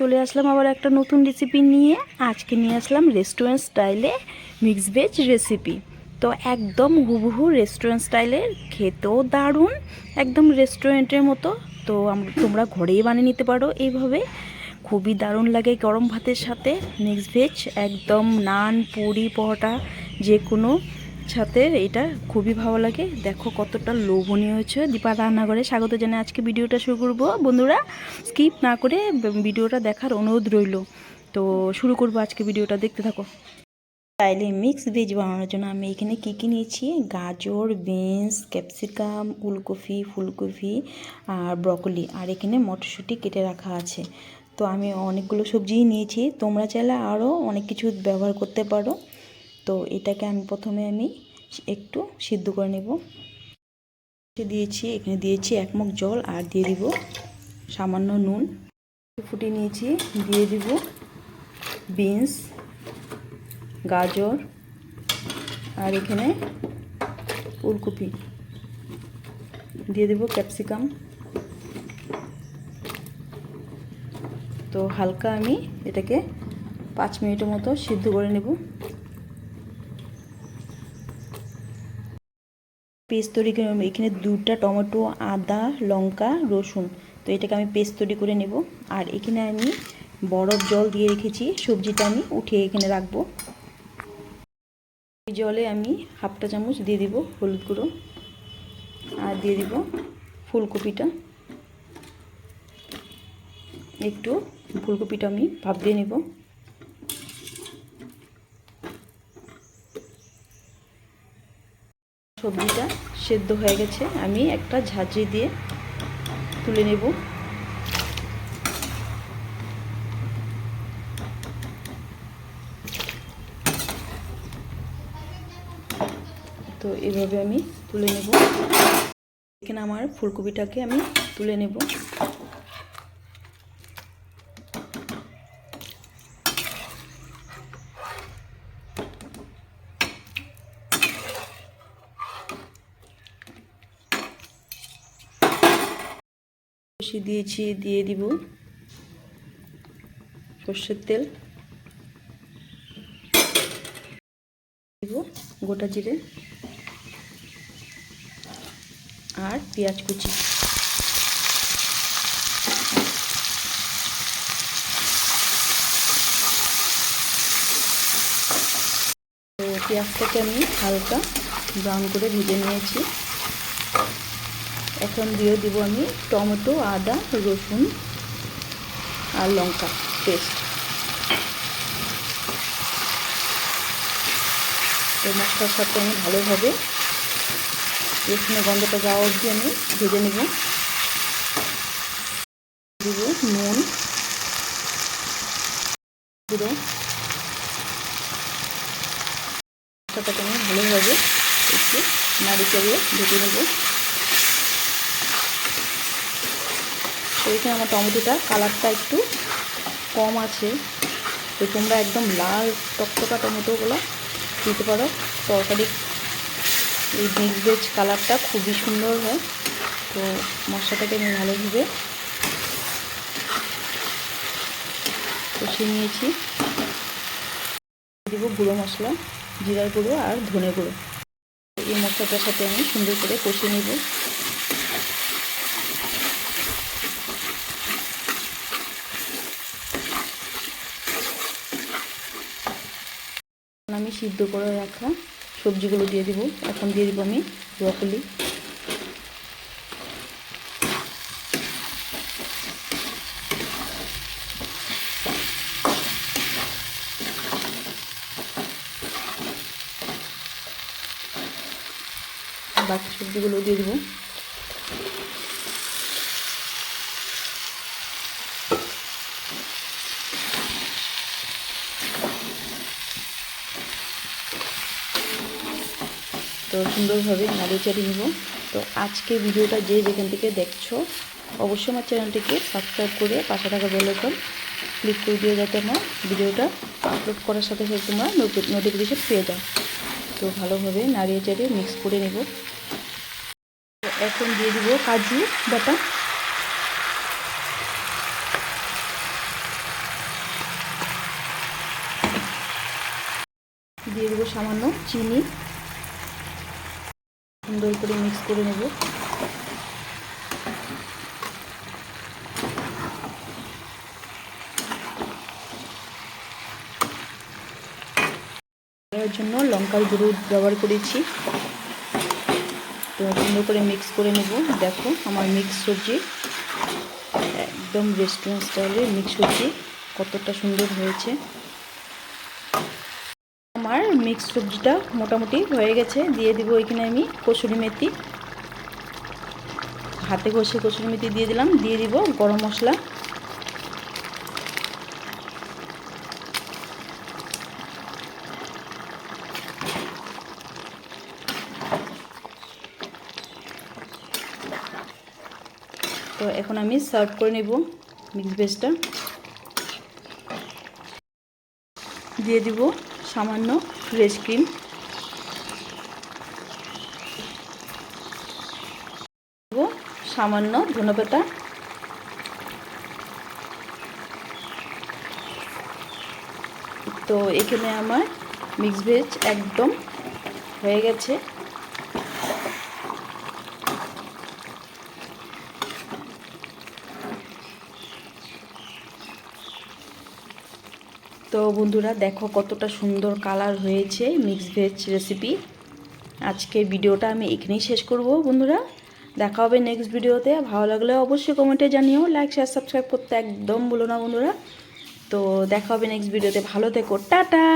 চলে আসলাম আবার একটা নতুন রেসিপি নিয়ে। আজকে নিয়ে আসলাম রেস্টুরেন্ট স্টাইলে মিক্স ভেজ রেসিপি তো একদম হুবহু রেস্টুরেন্ট স্টাইলের খেতেও দারুণ, একদম রেস্টুরেন্টের মতো। তো তোমরা ঘরেই বানিয়ে নিতে পারো এইভাবে। খুবই দারুণ লাগে গরম ভাতের সাথে। মিক্স ভেজ একদম নান, পুরি, পরোটা যে কোনো সাথে এটা খুবই ভালো লাগে। দেখো কতটা লোভনীয় হয়েছে। দীপা রান্নাঘরে স্বাগত জানাই। আজকে ভিডিওটা শুরু করব। বন্ধুরা স্কিপ না করে ভিডিওটা দেখার অনুরোধ রইল। তো শুরু করব আজকে ভিডিওটা। দেখতে থাকো। স্টাইলে মিক্স ভেজ বানানোর জন্য আমি এখানে কী কী নিয়েছি? গাজর, বিনস, ক্যাপসিকাম ফুলকপি ফুলকপি আর ব্রকলি। আর এখানে মটরশুঁটি কেটে রাখা আছে। তো আমি অনেকগুলো সবজিই নিয়েছি। তোমরা চাইলে আরও অনেক কিছু ব্যবহার করতে পারো। তো এটাকে আমি প্রথমে আমি একটু সিদ্ধ করে নেব। দিয়েছি, এখানে দিয়েছি এক মুখ জল আর দিয়ে দিব সামান্য নুন। ফুটিয়ে নিয়েছি, দিয়ে দিব বিনস, গাজর আর এখানে ফুলকপি। দিয়ে দেব ক্যাপসিকাম। তো হালকা আমি এটাকে পাঁচ মিনিটের মতো সিদ্ধ করে নেব। পেস্ট তৈরি করে এখানে দুটা টমেটো, আদা, লঙ্কা, রসুন। তো এটাকে আমি পেস্ট তৈরি করে নেব। আর এখানে আমি বরফ জল দিয়ে রেখেছি। সবজিটা আমি উঠিয়ে এখানে রাখব। জলে আমি হাফটা চামচ দিয়ে দিব হলুদ গুঁড়ো। আর দিয়ে দিব ফুলকপিটা। একটু ফুলকপিটা আমি ভাপ দিয়ে নেব। সবজিটা সেদ্ধ হয়ে গেছে। আমি একটা ঝাঁঝরি দিয়ে তুলে নেব। তো এভাবে আমি তুলে নেব। এখানে আমার ফুলকপিটাকে আমি তুলে নেব। বেশি দিয়েছি, দিয়ে দিব সর্ষের তেল। দিব গোটা জিরে আর পেঁয়াজ কুচি। পেঁয়াজটাকে আমি হালকা ব্রাউন করে ভেজে নিয়েছি। এখন দিয়ে দিব আমি টমেটো, আদা, রসুন আর লঙ্কা পেস্ট। তো মশলার সাথে আমি ভালোভাবে রসুনের গন্ধটা যাওয়া অবধি আমি ভেজে নেব। দিব নুন। গুঁড়ো মশলাটাকে আমি ভালোভাবে একটু নাড়ি চাড়িয়ে ভেজে নেব। এখানে আমার টমেটোটা, কালারটা একটু কম আছে। তো তোমরা একদম লাল টকটকা টমেটোগুলো দিতে পারো। তরকারি এই মিক্স ভেজ কালারটা খুবই সুন্দর হয়। তো মশলাটাকে আমি ভালোভাবে কষিয়ে নিয়েছি। দিব গুঁড়ো মশলা, জিরার গুঁড়ো আর ধনে গুঁড়ো। এই মশলাটার সাথে আমি সুন্দর করে কষিয়ে নেব আমি সিদ্ধ করে রাখা সবজিগুলো দিয়ে দেবো। এখন দিয়ে দিব আমি ব্রকলি। বাকি সবজিগুলো দিয়ে দিব। তো সুন্দরভাবে নাড়িয়ে নিব। তো আজকে ভিডিওটা যে যেখান থেকে দেখছ, অবশ্যই আমার চ্যানেলটিকে সাবস্ক্রাইব করে পাশে থাকা বেলাইকন ক্লিক করে দিয়ে যাতে আমার ভিডিওটা আপলোড করার সাথে সাথে তোমরা নোটিফিকেশান পেয়ে যাও। তো ভালোভাবে নাড়িয়ে চাড়িয়ে মিক্স করে নেব। এখন দিয়ে দিব কাজু বাটা। দিয়ে দেবো সামান্য চিনি। সুন্দর করে মিক্স করে নেব। জন্য লঙ্কার গুঁড়ো ব্যবহার করেছি। তো সুন্দর করে মিক্স করে নেব। দেখো আমার মিক্স সবজি একদম রেস্টুরেন্ট স্টাইলে মিক্স সবজি কতটা সুন্দর হয়েছে। মিক্স সবজিটা মোটামুটি হয়ে গেছে। দিয়ে দিব এখানে আমি কসুরি মেথি। হাতে ঘষে কসুরি মেথি দিয়ে দিলাম। দিয়ে দিব গরম মশলা। তো এখন আমি সার্ভ করে নেব মিক্স ভেজটা। দিয়ে দিব সামান্য ফ্রেশ ক্রিম সামান্য ধনেপাতা তো এখানে আমার মিক্স ভেজ একদম হয়ে গেছে। তো বন্ধুরা দেখো কতটা সুন্দর কালার হয়েছে মিক্স ভেজ রেসিপি আজকে ভিডিওটা আমি এখানেই শেষ করব বন্ধুরা। দেখা হবে নেক্সট ভিডিওতে। ভালো লাগলে অবশ্যই কমেন্টে জানিও। লাইক শেয়ার সাবস্ক্রাইব করতে একদম বলো না বন্ধুরা। তো দেখা হবে নেক্সট ভিডিওতে। ভালো থেকো। টাটা!